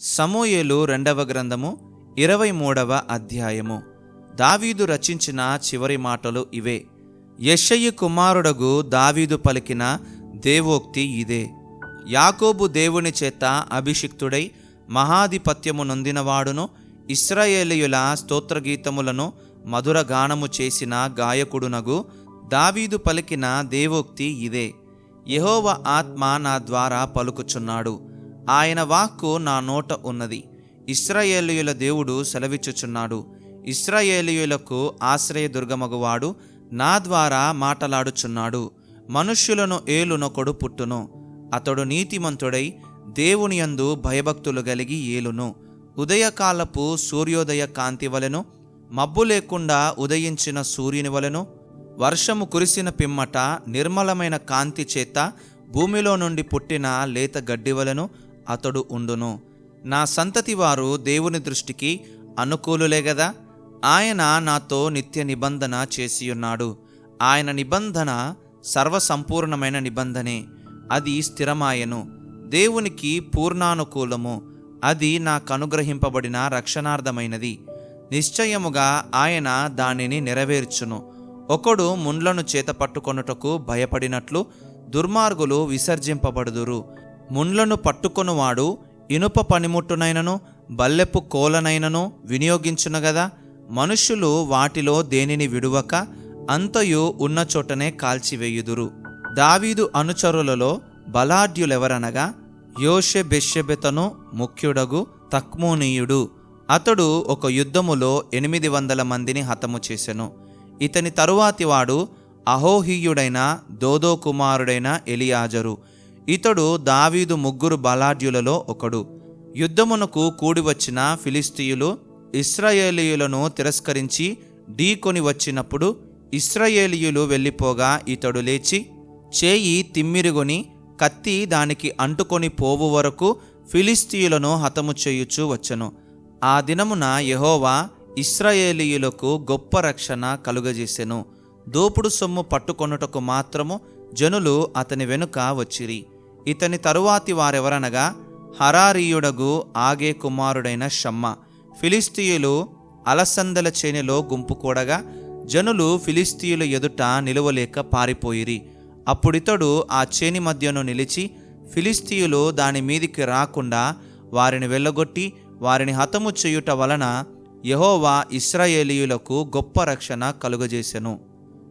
సమూయేలు రెండవ గ్రంథము ఇరవై మూడవ అధ్యాయము. దావీదు రచించిన చివరి మాటలు ఇవే. యెషయి కుమారుడగు దావీదు పలికిన దేవోక్తి ఇదే. యాకోబు దేవుని చేత అభిషిక్తుడై మహాధిపత్యము నొందినవాడును ఇస్రాయేలీయుల స్తోత్రగీతములను మధుర గానము చేసిన గాయకుడునగు దావీదు పలికిన దేవోక్తి ఇదే. యహోవ ఆత్మ నా ద్వారా పలుకుచున్నాడు. ఆయన వాక్కు నా నోట ఉన్నది. ఇస్రాయేలీయుల దేవుడు సెలవిచ్చుచున్నాడు. ఇస్రాయేలీయులకు ఆశ్రయదుర్గమగువాడు నా ద్వారా మాటలాడుచున్నాడు. మనుష్యులను ఏలునొకడు పుట్టును అతడు నీతిమంతుడై దేవుని యందు భయభక్తులు కలిగి ఏలును. ఉదయకాలపు సూర్యోదయ కాంతి వలెను మబ్బు లేకుండా ఉదయించిన సూర్యుని వలెను వర్షము కురిసిన పిమ్మట నిర్మలమైన కాంతి చేత భూమిలో నుండి పుట్టిన లేత గడ్డి వలెను అతడు ఉండును. నా సంతతి వారు దేవుని దృష్టికి అనుకూలులే గదా? ఆయన నాతో నిత్య నిబంధన చేసియున్నాడు. ఆయన నిబంధన సర్వసంపూర్ణమైన నిబంధనే. అది స్థిరమాయను. దేవునికి పూర్ణానుకూలము. అది నాకు అనుగ్రహింపబడిన రక్షణార్థమైనది. నిశ్చయముగా ఆయన దానిని నెరవేర్చును. ఒకడు ముండ్లను చేత పట్టుకొనుటకు భయపడినట్లు దుర్మార్గులు విసర్జింపబడుదురు. ముండ్లను పట్టుకొనువాడు ఇనుప పనిముట్టునైనను బల్లెపు కోలనైనను వినియోగించును గదా. మనుష్యులు వాటిలో దేనిని విడువక అంతయు ఉన్న చోటనే కాల్చివేయుదురు. దావీదు అనుచరులలో బలాఢ్యులెవరనగా యోషె బెషెబెతను ముఖ్యుడగు తక్మోనీయుడు. అతడు ఒక యుద్ధములో ఎనిమిది వందల మందిని హతము చేసెను. ఇతని తరువాతివాడు అహోహీయుడైన దోదో కుమారుడైన ఎలియాజరు. ఇతడు దావీదు ముగ్గురు బలాఢ్యులలో ఒకడు. యుద్ధమునకు కూడి వచ్చిన ఫిలిస్తీయులు ఇస్రాయేలీయులను తిరస్కరించి ఢీకొని వచ్చినప్పుడు ఇస్రాయేలీయులు వెళ్ళిపోగా ఇతడు లేచి చేయి తిమ్మిరిగొని కత్తి దానికి అంటుకొని పోవు వరకు ఫిలిస్తీయులను హతము చేయుచూ వచ్చను. ఆ దినమున యహోవా ఇస్రాయేలీయులకు గొప్ప రక్షణ కలుగజేసెను. దోపుడు సొమ్ము పట్టుకొనుటకు మాత్రము జనులు అతని వెనుక వచ్చిరి. ఇతని తరువాతి వారెవరనగా హరారీయుడగు ఆగే కుమారుడైన షమ్మ. ఫిలిస్తీయులు అలసందల చేనిలో గుంపు కూడగా జనులు ఫిలిస్తీయుల ఎదుట నిలువలేక పారిపోయిరి. అప్పుడితడు ఆ చేని మధ్యను నిలిచి ఫిలిస్తీయులు దాని మీదికి రాకుండా వారిని వెళ్ళగొట్టి వారిని హతము చేయుట వలన యెహోవా ఇస్రాయేలీయులకు గొప్ప రక్షణ కలుగజేసెను.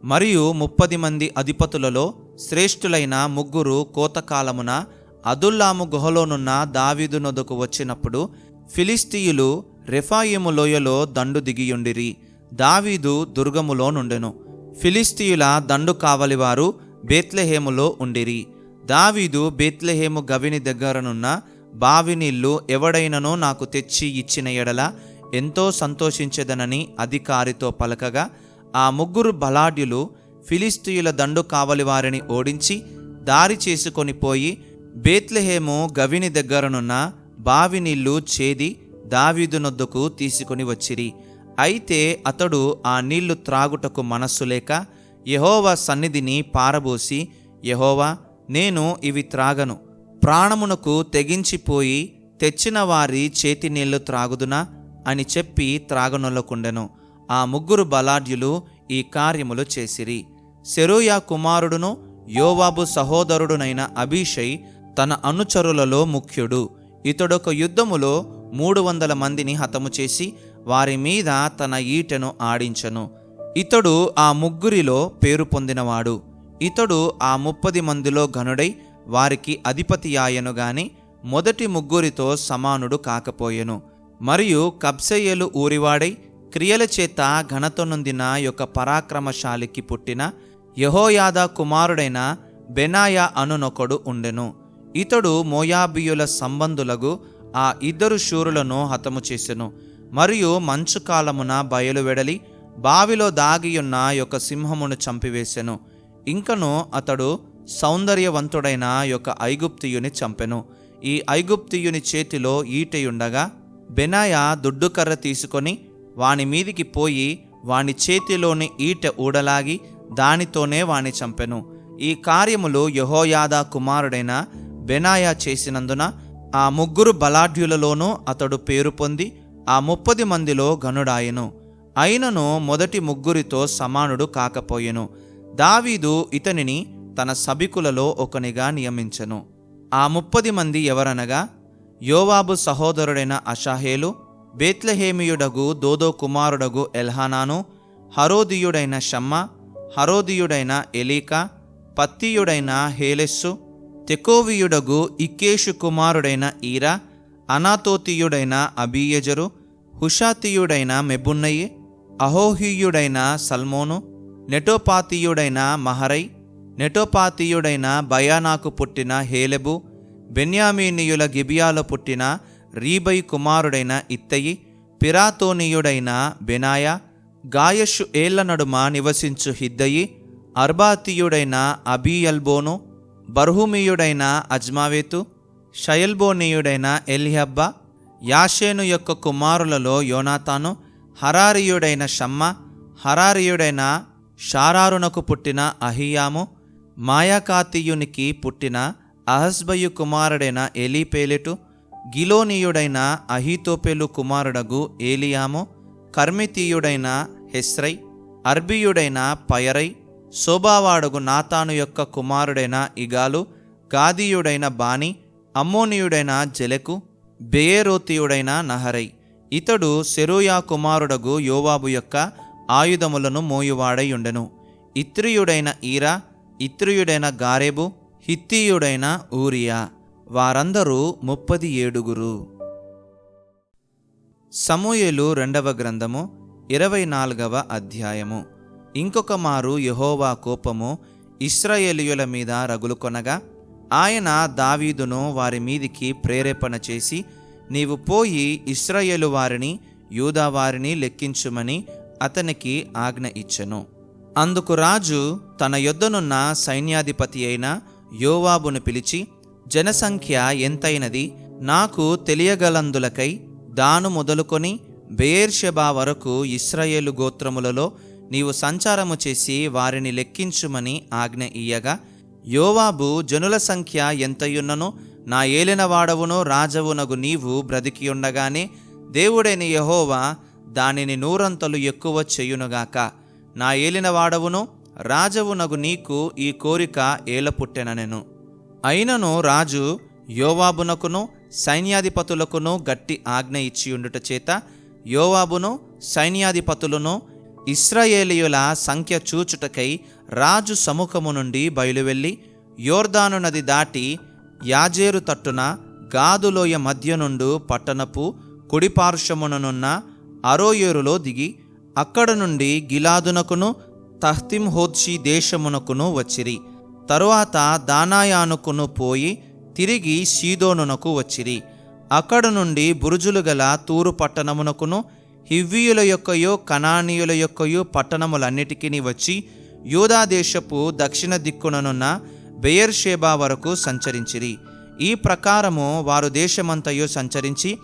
మరియు ముప్పది మంది అధిపతులలో శ్రేష్ఠులైన ముగ్గురు కోతకాలమున అదుల్లాము గుహలోనున్న దావీదునొదకు వచ్చినప్పుడు ఫిలిస్తీయులు రెఫాయిము లోయలో దండు దిగియుండిరి. దావీదు దుర్గములో నుండెను. ఫిలిస్తీయుల దండు కావలివారు బేత్లెహేములో ఉండిరి. దావీదు బేత్లెహేము గవిని దగ్గరనున్న బావి నీళ్ళు ఎవడైననో నాకు తెచ్చి ఇచ్చిన ఎడల ఎంతో సంతోషించెదనని అధికారితో పలకగా ఆ ముగ్గురు బలాఢ్యులు ఫిలిస్తీయుల దండు కావలి వారిని ఓడించి దారి చేసుకొని పోయి బేత్లెహేము గవిని దగ్గరనున్న బావి నీళ్ళు చేది దావీదునొద్దుకు తీసుకుని తీసుకొని వచ్చిరి. అయితే అతడు ఆ నీళ్ళు త్రాగుటకు మనస్సు లేక యహోవా సన్నిధిని పారబోసి యహోవా నేను ఇవి త్రాగను. ప్రాణమునకు తెగించిపోయి తెచ్చిన వారి చేతి నీళ్ళు త్రాగుదునా అని చెప్పి త్రాగనొల్లకుండెను. ఆ ముగ్గురు బలాఢ్యులు ఈ కార్యములు చేసిరి. సెరూయా కుమారుడును యోవాబు సహోదరుడునైన అభిషై తన అనుచరులలో ముఖ్యుడు. ఇతడొక యుద్ధములో మూడు వందల మందిని హతము చేసి వారి మీద తన ఈటెను ఆడించెను. ఇతడు ఆ ముగ్గురిలో పేరు పొందినవాడు. ఇతడు ఆ ముప్పది మందిలో ఘనుడై వారికి అధిపతియాయను గాని మొదటి ముగ్గురితో సమానుడు కాకపోయెను. మరియు కబ్సయ్యలు ఊరివాడై క్రియల చేత ఘనత నొందిన యొక్క పరాక్రమశాలికి పుట్టిన యహోయాద కుమారుడైన బెనాయా అనునొకడు ఉండెను. ఇతడు మోయాబియుల సంబంధులకు ఆ ఇద్దరు శూరులను హతము చేసెను. మరియు మంచు కాలమున బయలు వెడలి బావిలో దాగియున్న యొక్క సింహమును చంపివేసెను. ఇంకను అతడు సౌందర్యవంతుడైన యొక్క ఐగుప్తియుని చంపెను. ఈ ఐగుప్తియుని చేతిలో ఈటయుండగా బెనాయా దుడ్డుకర్ర తీసుకొని వాని మీదికి పోయి వాని చేతిలోని ఈట ఊడలాగి దానితోనే వాణ్ణి చంపెను. ఈ కార్యములు యహోయాదా కుమారుడైన బెనాయా చేసినందున ఆ ముగ్గురు బలాఢ్యులలోనూ అతడు పేరు పొంది ఆ ముప్పది మందిలో గనుడాయెను అయినను మొదటి ముగ్గురితో సమానుడు కాకపోయెను. దావీదు ఇతనిని తన సభికులలో ఒకనిగా నియమించెను. ఆ ముప్పది మంది ఎవరనగా యోవాబు సహోదరుడైన అషాహేలు బేత్లహేమియుడగు దోదో కుమారుడగు ఎల్హానాను హరోదియుడైన షమ్మ హరోదియుడైన ఎలీకా పత్తియుడైన హేలెస్సు తెకోవియుడగు ఇక్కేషు కుమారుడైన ఈరా అనాతోతీయుడైన అబీయజరు హుషాతీయుడైన మెబున్నయి అహోహియుడైన సల్మోను నెటోపాతీయుడైన మహరై నెటోపాతీయుడైన బయానాకు పుట్టిన హేలెబు బెన్యామీనియుల గిబియాలో పుట్టిన రీబై కుమారుడైన ఇత్తయి పిరాతోనీయుడైన బెనాయా గాయషు ఏళ్ళ నడుమ నివసించు హిద్దయి అర్బాతీయుడైన అబీయల్బోను బర్హుమీయుడైన అజ్మావేతు షయల్బోనీయుడైన ఎల్హబ్బ యాషేను యొక్క కుమారులలో యోనాతాను హరారియుడైన షమ్మ హరారియుడైన షారారునకు పుట్టిన అహియాము మాయాకాతీయునికి పుట్టిన అహస్బయు కుమారుడైన ఎలీపేలెటు గిలోనీయుడైన అహితోపెలు కుమారుడగు ఏలియాము కర్మితీయుడైన హెస్రై అర్బియుడైన పయరై శోభావాడగు నాతాను యొక్క కుమారుడైన ఇగాలు గాదీయుడైన బాని అమ్మోనియుడైన జెలెకు బెయేరోతీయుడైన నహరై. ఇతడు సెరూయా కుమారుడగు యోవాబు యొక్క ఆయుధములను మోయువాడై ఉండెను ఇత్రియుడైన ఈరా ఇత్రియుడైన గారేబు హిత్తీయుడైన ఊరియా. వారందరూ ముప్పది ఏడుగురు. సమూయేలు రెండవ గ్రంథము ఇరవై నాలుగవ అధ్యాయము. ఇంకొక మారు యహోవా కోపము ఇస్రాయేలీయుల మీద రగులుకొనగా ఆయన దావీదును వారి మీదికి ప్రేరేపణ చేసి నీవు పోయి ఇస్రాయేలు వారిని యూదా వారిని లెక్కించుమని అతనికి ఆజ్ఞ ఇచ్చెను. అందుకు రాజు తన యొద్దనున్న సైన్యాధిపతి అయిన యోవాబును పిలిచి జనసంఖ్య ఎంతైనది నాకు తెలియగలందులకై దాను మొదలుకొని బెయేర్షెబా వరకు ఇస్రాయేలు గోత్రములలో నీవు సంచారము చేసి వారిని లెక్కించుమని ఆజ్ఞ ఇయ్యగా యోవాబు జనుల సంఖ్య ఎంతయున్ననో నా ఏలినవాడవునో రాజవునగు నీవు బ్రతికియుండగానే దేవుడైన యహోవా దానిని నూరంతలు ఎక్కువ చెయ్యునుగాక నా ఏలినవాడవును రాజవునగు నీకు ఈ కోరిక ఏలపుట్టెననెను. అయినను రాజు యోవాబునకును సైన్యాధిపతులకును గట్టి ఆజ్ఞ ఇచ్చియుండుట చేత యోవాబును సైన్యాధిపతులను ఇస్రాయేలీయుల సంఖ్య చూచుటకై రాజు సముఖము నుండి బయలువెళ్ళి యోర్దాను నది దాటి యాజేరు తట్టున గాదులోయ మధ్య నుండు పట్టణపు కుడిపార్శ్వముననున్న అరోయేరులో దిగి అక్కడ నుండి గిలాదునకును తహ్తింహోద్షి దేశమునకును వచ్చిరి. తరువాత దానాయానుకును పోయి తిరిగి సీదోనునకు వచ్చిరి. అక్కడ నుండి బురుజులు గల తూరు పట్టణమునకును హివ్వీయుల యొక్కయో కనానీయుల యొక్కయో పట్టణములన్నిటికీ వచ్చి యూదాదేశపు దక్షిణ దిక్కుననున్న బెయర్షేబా వరకు సంచరించిరి. ఈ ప్రకారము వారు దేశమంతయు సంచరించి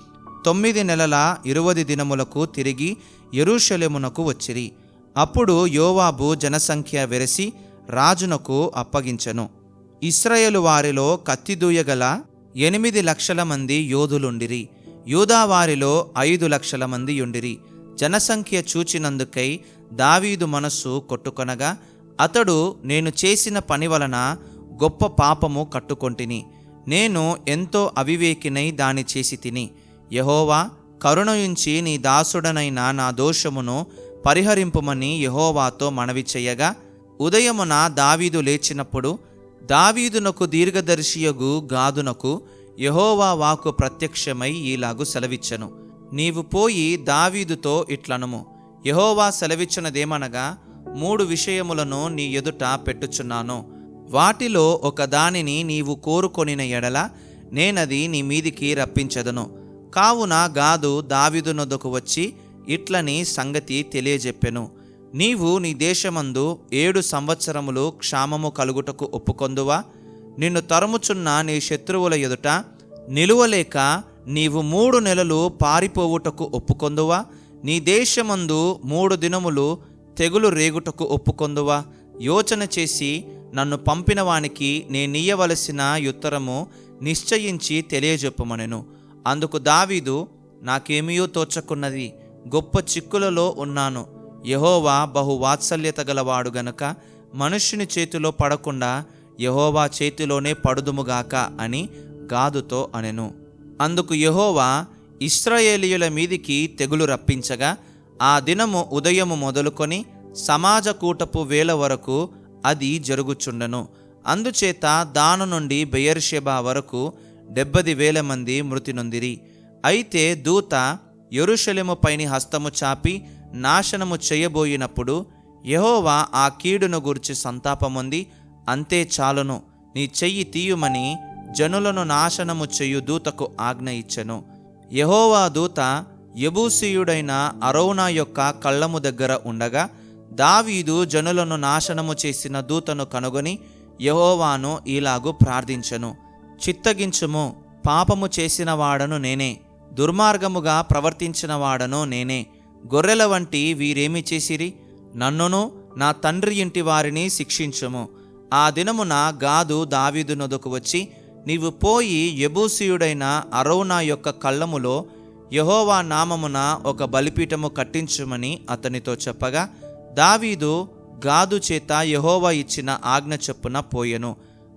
తొమ్మిది నెలల ఇరువది దినములకు తిరిగి యెరూషలేమునకు వచ్చిరి. అప్పుడు యోవాబు జనసంఖ్య వెరసి రాజునకు అప్పగించెను. ఇస్రాయేలు వారిలో కత్తిదూయగల ఎనిమిది లక్షల మంది యోధులుండిరి. యూదా వారిలో ఐదు లక్షల మంది యుండిరి. జనసంఖ్య చూచినందుకై దావీదు మనస్సు కొట్టుకొనగా అతడు నేను చేసిన పని వలన గొప్ప పాపము కట్టుకొంటిని. నేను ఎంతో అవివేకినై దాని చేసి తిని. యహోవా కరుణయుంచి నీ దాసుడనైన నా దోషమును పరిహరింపుమని యహోవాతో మనవి చెయ్యగా ఉదయమున దావీదు లేచినప్పుడు దావీదునకు దీర్ఘదర్శియగు గాదునకు యహోవా వాకు ప్రత్యక్షమై ఈలాగు సెలవిచ్చెను. నీవు పోయి దావీదుతో ఇట్లనుము. యహోవా సెలవిచ్చినదేమనగా మూడు విషయములను నీ ఎదుట పెట్టుచున్నాను. వాటిలో ఒక దానిని నీవు కోరుకొనిన ఎడల నేనది నీ మీదికి రప్పించదను. కావున గాదు దావిదునొద్దకు వచ్చి ఇట్లని సంగతి తెలియజెప్పెను. నీవు నీ దేశమందు ఏడు సంవత్సరములు క్షామము కలుగుటకు ఒప్పుకొందువా? నిన్ను తరుముచున్న నీ శత్రువుల ఎదుట నిలువలేక నీవు మూడు నెలలు పారిపోవుటకు ఒప్పుకొందువా? నీ దేశమందు మూడు దినములు తెగులు రేగుటకు ఒప్పుకొందువా? యోచన చేసి నన్ను పంపిన వానికి నేనీయవలసిన ఉత్తరము నిశ్చయించి తెలియజెప్పమనెను. అందుకు దావీదు నాకేమీయో తోచకున్నది గొప్ప చిక్కులలో ఉన్నాను. యహోవా బహు వాత్సల్యత గలవాడు గనుక మనుష్యుని చేతిలో పడకుండా యహోవా చేతిలోనే పడుదుముగాక అని గాదుతో అనెను. అందుకు యహోవా ఇస్రాయేలీయుల మీదికి తెగులు రప్పించగా ఆ దినము ఉదయము మొదలుకొని సమాజ కూటపు వేల వరకు అది జరుగుచుండెను. అందుచేత దాను నుండి బెయర్షెబా వరకు డెబ్బది వేల మంది మృతి నొందిరి. అయితే దూత యెరూషలేము పైని హస్తము చాపి నాశనము చేయబోయినప్పుడు యహోవా ఆ కీడును గురించి సంతాపమొంది అంతే చాలును నీ చెయ్యి తీయుమని జనులను నాశనము చేయు దూతకు ఆజ్ఞ ఇచ్చెను. యహోవా దూత యబూసీయుడైన అరౌనా యొక్క కళ్ళము దగ్గర ఉండగా దావీదు జనులను నాశనము చేసిన దూతను కనుగొని యహోవాను ఇలాగు ప్రార్థించెను. చిత్తగించుము పాపము చేసిన వాడను నేనే దుర్మార్గముగా ప్రవర్తించిన వాడను నేనే గొర్రెల వంటి వీరేమి చేసిరి? నన్నును నా తండ్రి ఇంటి వారిని శిక్షించము. ఆ దినమున గాదు దావీదు నొదకు వచ్చి నీవు పోయి యబూసియుడైన అరౌనా యొక్క కళ్ళములో యహోవా నామమున ఒక బలిపీఠము కట్టించుమని అతనితో చెప్పగా దావీదు గాదు చేత యహోవా ఇచ్చిన ఆజ్ఞ చొప్పున పోయెను.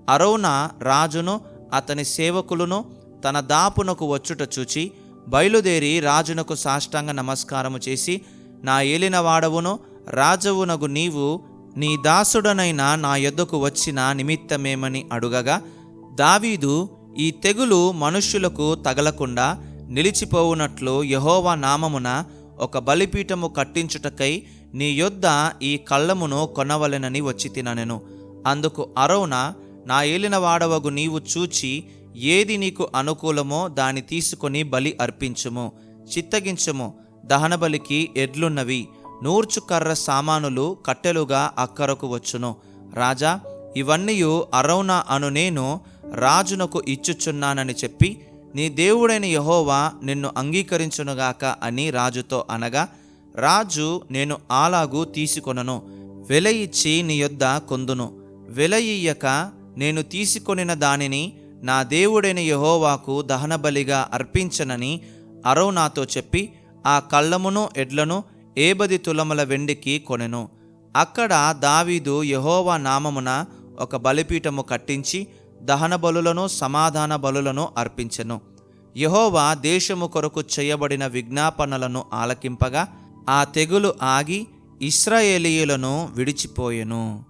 అరౌనా రాజును అతని సేవకులను తన దాపునకు వచ్చుట చూచి బయలుదేరి రాజునకు సాష్టాంగ నమస్కారము చేసి నా ఏలిన వాడవును రాజవునగు నీవు నీ దాసుడనైన నా యొద్దకు వచ్చిన నిమిత్తమేమని అడుగగా దావీదు ఈ తెగులు మనుష్యులకు తగలకుండా నిలిచిపోవునట్లు యహోవా నామమున ఒక బలిపీఠము కట్టించుటకై నీ యొద్ద ఈ కళ్ళమును కొనవలెనని వచ్చి తిననెను. అందుకు అరౌన నా ఏలిన వాడవగు నీవు చూచి ఏది నీకు అనుకూలమో దాని తీసుకొని బలి అర్పించుము చిత్తగించుము. దహనబలికి ఎడ్లున్నవి నూర్చు కర్ర సామానులు కట్టెలుగా అక్కరకు వచ్చును. రాజా ఇవన్నీయు అరౌనా అను నేను రాజునకు ఇచ్చుచున్నానని చెప్పి నీ దేవుడైన యహోవా నిన్ను అంగీకరించునుగాక అని రాజుతో అనగా రాజు నేను అలాగూ తీసుకొనను వెల ఇచ్చి నీ యొద్ద కొందును. వెల ఇయ్యక నేను తీసుకొనిన దానిని నా దేవుడైన యహోవాకు దహనబలిగా అర్పించనని అరౌనాతో చెప్పి ఆ కళ్ళమును ఎడ్లను ఏబది తులముల వెండికి కొనెను. అక్కడ దావీదు యహోవా నామమున ఒక బలిపీఠము కట్టించి దహన బలులను సమాధాన బలులను అర్పించెను. యహోవా దేశము కొరకు చేయబడిన విజ్ఞాపనలను ఆలకింపగా ఆ తెగులు ఆగి ఇస్రాయేలీయులను విడిచిపోయెను.